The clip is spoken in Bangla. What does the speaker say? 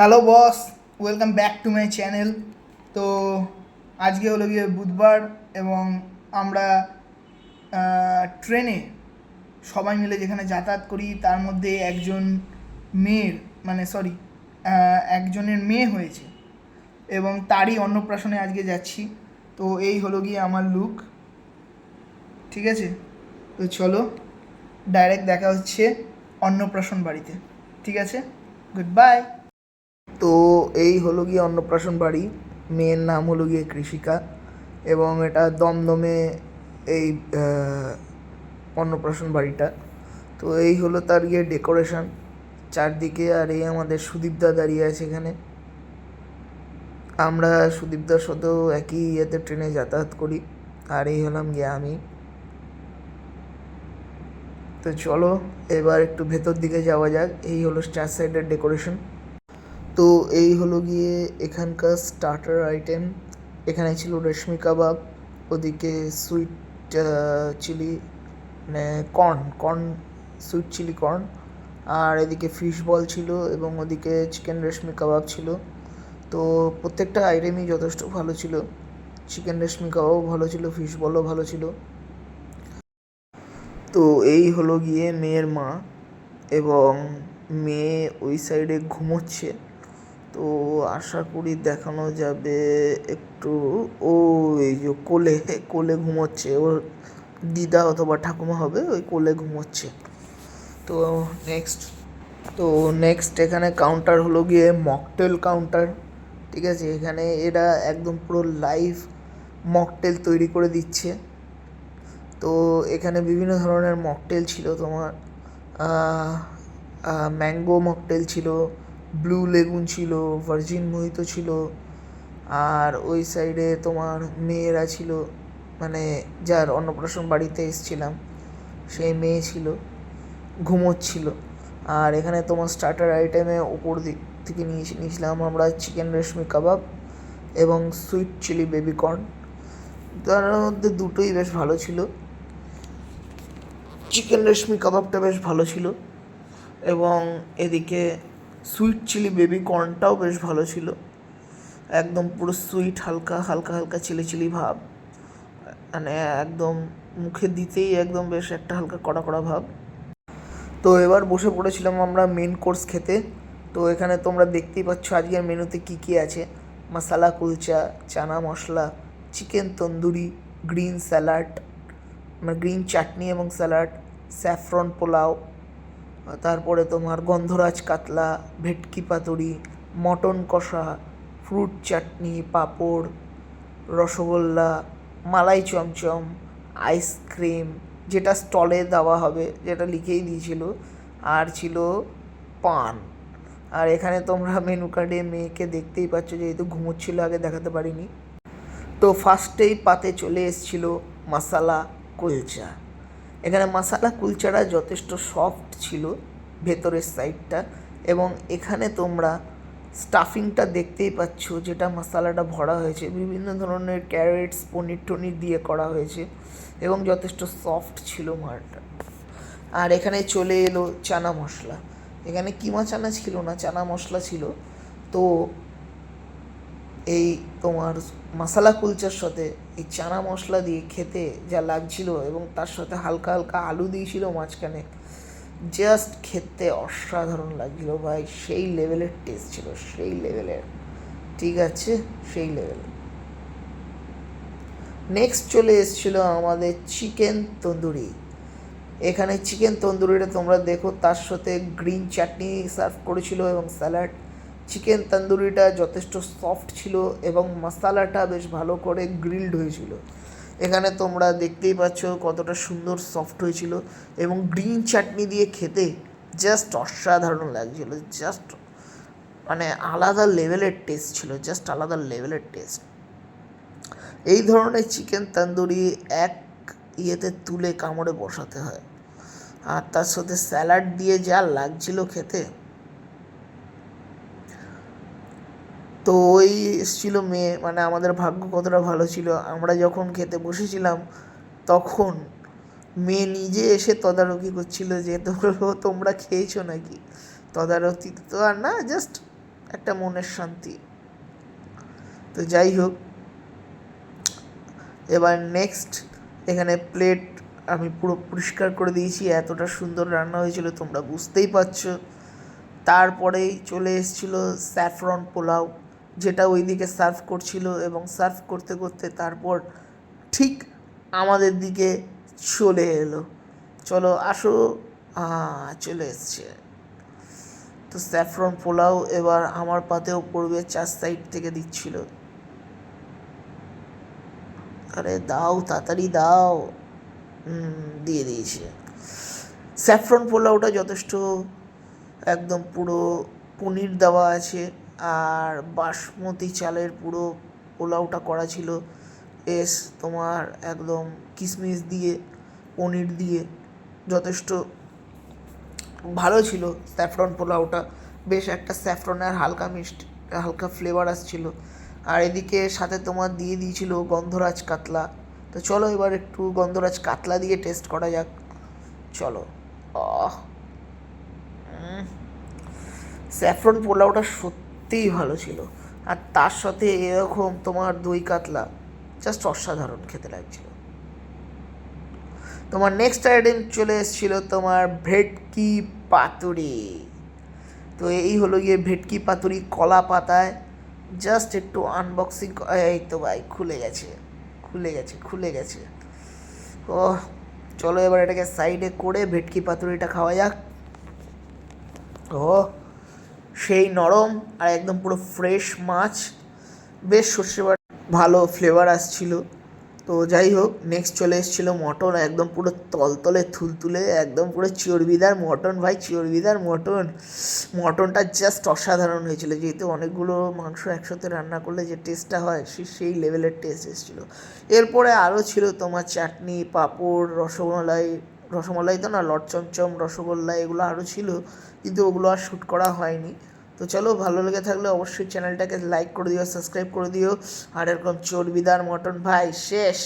Hello boss welcome back to my channel তো আজকে হলো গিয়ে বুধবার এবং আমরা ট্রেনে সবাই মিলে যেখানে যাতায়াত করি, তার মধ্যে একজন মেয়ের মানে সরি একজনের মেয়ে হয়েছে এবং তারই অন্নপ্রাশনে আজকে যাচ্ছি। তো এই হলো গিয়ে আমার লুক ঠিক আছে? তো চলো ডাইরেক্ট দেখা হচ্ছে অন্নপ্রাশন বাড়িতে, ঠিক আছে? গুড বাই তো এই হলো গিয়ে অন্নপ্রাশন বাড়ি। মেয়ের নাম হলো গিয়ে কৃষিকা এবং এটা দমদমে এই অন্নপ্রাশন বাড়িটা। তো এই হলো তার গিয়ে ডেকোরেশন। চারদিকে আর এই আমাদের সুদীপদা দাঁড়িয়ে আছে এখানে। আমরা সুদীপদার সাথেও একই ইয়েতে ট্রেনে যাতায়াত করি। আর এই হলাম গিয়ে আমি। তো চলো এবার একটু ভেতর দিকে যাওয়া যাক। এই হলো চার সাইডের ডেকোরেশন। তো এই হলো গিয়ে এখানকার স্টার্টার আইটেম এখানে ছিল রেশমি কাবাব, ওদিকে সুইট চিলি মানে corn corn sweet chilli corn আর এদিকে ফিশ বল ছিল এবং ওদিকে চিকেন রেশমি কাবাব ছিল। তো প্রত্যেকটা আইটেমই যথেষ্ট ভালো ছিল। চিকেন রেশমি কাবাবও ভালো ছিল ফিশ বলও ভালো ছিল। তো এই হলো গিয়ে মেয়ের মা এবং মেয়ে ওই সাইডে ঘুমোচ্ছে। তো আশা করি দেখানো যাবে একটু। ও, এই যে কোলে কোলে ঘুমোচ্ছে। ওর দিদা অথবা ঠাকুমা হবে, ওই কোলে ঘুমোচ্ছে। তো নেক্সট তো নেক্সট এখানে কাউন্টার হলো গিয়ে মকটেল কাউন্টার ঠিক আছে? এখানে এরা একদম পুরো লাইভ মকটেল তৈরি করে দিচ্ছে। তো এখানে বিভিন্ন ধরনের মকটেল ছিল তোমার। ম্যাঙ্গো মকটেল ছিল ব্লু লেগুন ছিল ভার্জিন মোহিত ছিল, আর ওই সাইডে তোমার মেয়েরা ছিল মানে যার অন্নপ্রাশন বাড়িতে এসেছিলাম সেই মেয়ে ছিল, ঘুমোচ্ছিল। আর এখানে তোমার স্টার্টার আইটেমে ওপর দিক থেকে নিয়ে নিয়েছিলাম আমরা চিকেন রেশমি কাবাব এবং সুইট চিলি বেবি কর্ন তার মধ্যে দুটোই বেশ ভালো ছিল। চিকেন রেশমি কাবাবটা বেশ ভালো ছিল। এবং এদিকে সুইট চিলি বেবি কর্নটাও বেশ ভালো ছিল। একদম পুরো সুইট হালকা হালকা হালকা চিলি চিলি ভাব। মানে একদম মুখে দিতেই একদম বেশ একটা হালকা কড়া কড়া ভাব। তো এবার বসে পড়েছিলাম আমরা মেন কোর্স খেতে। তো এখানে তোমরা দেখতেই পাচ্ছ আজকের মেনুতে কি কি আছে। Masala kulcha chana masala chicken tandoori green salad মানে গ্রিন চাটনি এবং স্যালাড স্যাফরন পোলাও তারপরে তোমার গন্ধরাজ কাতলা, ভেটকি পাতুরি, মটন কষা, fruit chutney, papad, rasgulla, malai chomchom, ice cream, যেটা স্টলে দেওয়া হবে, যেটা লিখেই দিয়েছিল, আর ছিল পান। আর এখানে তোমরা মেনু কার্ডে মেয়েকে দেখতেই পাচ্ছ, যেহেতু ঘুমোচ্ছিল, আগে দেখাতে পারিনি। তো ফার্স্টেই পাতে চলে এসেছিল মশালা কুলচা। এখানে মশালা কুলচাটা যথেষ্ট সফট ছিল ভেতরের সাইডটা এবং এখানে তোমরা স্টাফিংটা দেখতেই পাচ্ছ যেটা মশালাটা ভরা হয়েছে। বিভিন্ন ধরনের ক্যারেটস পনির টনির দিয়ে করা হয়েছে এবং যথেষ্ট সফট ছিল মালটা। আর এখানে চলে এলো চানা মশলা। এখানে কিমা চানা ছিল না, চানা মশলা ছিল। তো এই তোমার মশালা কুলচার সাথে এই চানা মশলা দিয়ে খেতে যা লাগছিল এবং তার সাথে হালকা হালকা আলু দিয়েছিল মাঝখানে জাস্ট খেতে অসাধারণ লাগছিল ভাই। সেই লেভেলের টেস্ট ছিল, সেই লেভেলের ঠিক আছে? সেই লেভেলের নেক্সট চলে এসেছিল আমাদের চিকেন তন্দুরি। এখানে চিকেন তন্দুরিটা তোমরা দেখো, তার সাথে গ্রিন চাটনি সার্ভ করেছিল এবং স্যালাড চিকেন তন্দুরিটা যথেষ্ট সফট ছিল এবং মশালাটা বেশ ভালো করে গ্রিলড হয়েছিল। এখানে তোমরা দেখতেই পাচ্ছ কতটা সুন্দর সফট হয়েছিল এবং গ্রিন চাটনি দিয়ে খেতে জাস্ট অসাধারণ লাগছিল জাস্ট মানে আলাদা লেভেলের টেস্ট ছিল জাস্ট আলাদা লেভেলের টেস্ট এই ধরনের চিকেন তন্দুরি এক ইয়েতে তুলে কামড়ে বসাতে হয়। আর তার সাথে স্যালাড দিয়ে যা লাগছিল খেতে তো ওই এসেছিল মেয়ে মানে আমাদের ভাগ্য কতটা ভালো ছিল। আমরা যখন খেতে বসেছিলাম, তখন মেয়ে নিজে এসে তদারকি করছিল যে, তোমরা খেয়েছো নাকি? তদারকি তো আর না জাস্ট একটা মনের শান্তি। তো যাই হোক, এবার নেক্সট এখানে প্লেট আমি পুরো পরিষ্কার করে দিয়েছি, এতটা সুন্দর রান্না হয়েছিল, তোমরা বুঝতেই পারছ। তারপরেই চলে এসেছিল স্যাফরন পোলাও। যেটা ওইদিকে সার্ভ করছিল এবং সার্ভ করতে করতে তারপর ঠিক আমাদের দিকে চলে এলো। চলো আসো। চলে এসছে। তো স্যাফরন পোলাও এবার আমার পাতেও পড়বে চার সাইড থেকে দিচ্ছিল। আরে দাও, তাড়াতাড়ি দাও। দিয়ে দিয়েছে। স্যাফরন পোলাওটা যথেষ্ট একদম পুরো পনির দেওয়া আছে। আর বাসমতি চালের পুরো পোলাওটা করা ছিল। এস, তোমার একদম কিশমিশ দিয়ে, পনির দিয়ে যথেষ্ট ভালো ছিল স্যাফরন পোলাওটা। বেশ একটা স্যাফরনের হালকা মিষ্টি, হালকা ফ্লেভার আসছিল। আর এদিকে সাথে তোমার দিয়ে দিয়েছিল গন্ধরাজ কাতলা। তো চলো এবার একটু গন্ধরাজ কাতলা দিয়ে টেস্ট করা যাক। চলো। স্যাফরন পোলাওটা সত্যিই ভালো ছিল। আর তার সাথে এরকম তোমার দই কাতলা জাস্ট অসাধারণ খেতে লাগছিল। তোমার নেক্সট আইটেম চলে এসেছিল তোমার ভেটকি পাতুরি। তো এই হলো গিয়ে ভেটকি পাতুরি কলা পাতায় জাস্ট একটু আনবক্সিং এই তো ভাই, খুলে গেছে খুলে গেছে খুলে গেছে। ও চলো এবার এটাকে সাইডে করে ভেটকি পাতুরিটা খাওয়া যাক। ও সেই নরম আর একদম পুরো ফ্রেশ মাছ। বেশ সর্ষে বাটা ভালো ফ্লেভার আসছিল। তো যাই হোক নেক্সট চলে এসেছিল মটন একদম পুরো তলতলে থুলতুলে একদম পুরো চর্বিদার মটন ভাই, চর্বিদার মটন মটনটা জাস্ট অসাধারণ হয়েছিল, যেহেতু অনেকগুলো মাংস একসাথে রান্না করলে যে টেস্টটা হয়, সে সেই লেভেলের টেস্ট এসেছিল। এরপরে আরও ছিল তোমার চাটনি, পাঁপড় রসমালাই রসমালাই তো না, লট চমচম, রসগোল্লা, এগুলো আরও ছিল, কিন্তু ওগুলো আর শ্যুট করা হয়নি। তো চলো, ভালো লেগে থাকলে অবশ্যই চ্যানেলটাকে লাইক করে দিও সাবস্ক্রাইব করে দিও, আর এরকম চর্বিদার মটন ভাই শেষ।